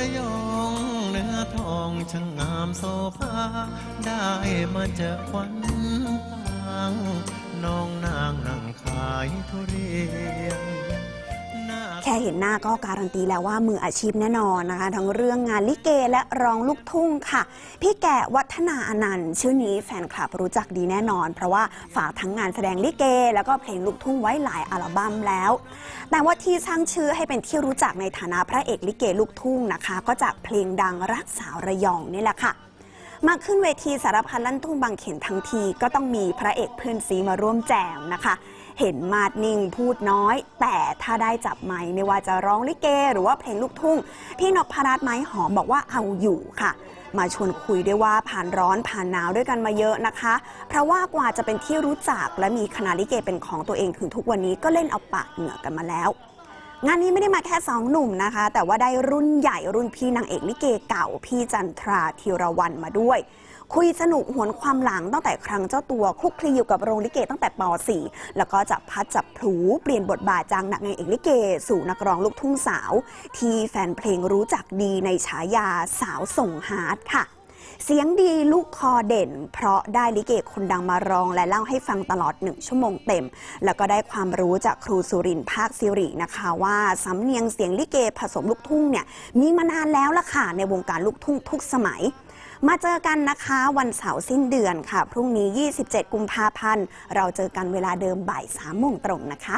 ระยองเนื้อทองช่างงามโซภาได้มาเจอควันตางน้องนางนั่งขายทุเรียน แค่เห็นหน้าก็การันตีแล้วว่ามืออาชีพแน่นอนนะคะ ทั้งเรื่องงานลิเกและร้องลูกทุ่งค่ะ พี่แก่วัฒนาอนันต์ชื่อนี้แฟนคลับรู้จักดีแน่นอน เพราะว่าฝากทั้งงานแสดงลิเก แล้วก็เพลงลูกทุ่งไว้หลายอัลบั้มแล้ว แต่ว่าที่สร้างชื่อให้เป็นที่รู้จักในฐานะพระเอกลิเกลูกทุ่งนะคะ ก็จากเพลงดังรักสาวระยองนี่แหละค่ะมาขึ้นเวทีสารพันลั่นทุ่งบางเขนทั้งทีก็ต้องมีพระเอกเพื่อนซีมาร่วมแจมนะคะ เห็นมาดนิ่งพูดน้อย แต่ถ้าได้จับไม้ไม่ว่าจะร้องลิเก หรือว่าเพลงลูกทุ่ง พี่นพรัตน์ไม้หอมบอกว่าเอาอยู่ค่ะ มาชวนคุยด้วยว่าผ่านร้อนผ่านหนาวด้วยกันมาเยอะนะคะ เพราะว่ากว่าจะเป็นที่รู้จักและมีคณะลิเกเป็นของตัวเองถึงทุกวันนี้ก็เล่นเอาปากเหงื่อกันมาแล้ว งานนี้ไม่ได้มาแค่สองหนุ่มนะคะ แต่ว่าได้รุ่นใหญ่รุ่นพี่นางเอกลิเกเก่า พี่จันทราธีรวันมาด้วย คุยสนุกหวนความหลังตั้งแต่ครั้งเจ้าตัวคลุกคลีอยู่กับโรงลิเกตั้งแต่ป .4 แล้วก็จับพัดจับพลูเปลี่ยนบทบาทจากนางเอกลิเก สู่นักร้องลูกทุ่งสาว ที่แฟนเพลงรู้จักดีในฉายาสาวส่งฮาร์ดค่ะ เสียงดีลูกคอเด่น เพราะได้ลิเกคนดังมาร้อง และเล่าให้ฟังตลอดหนึ่งชั่วโมงเต็ม แล้วก็ได้ความรู้จากครูสุรินทร์ภาคสิรินะคะ ว่าสำเนียงเสียงลิเกผสมลูกทุ่งเนี่ยมีมานานแล้วล่ะค่ะในวงการลูกทุ่งทุกสมัยมาเจอกันนะคะวันเสาร์สิ้นเดือนค่ะ พรุ่งนี้ 27 กุมภาพันธ์ เราเจอกันเวลาเดิมบ่าย3โมงตรงนะคะ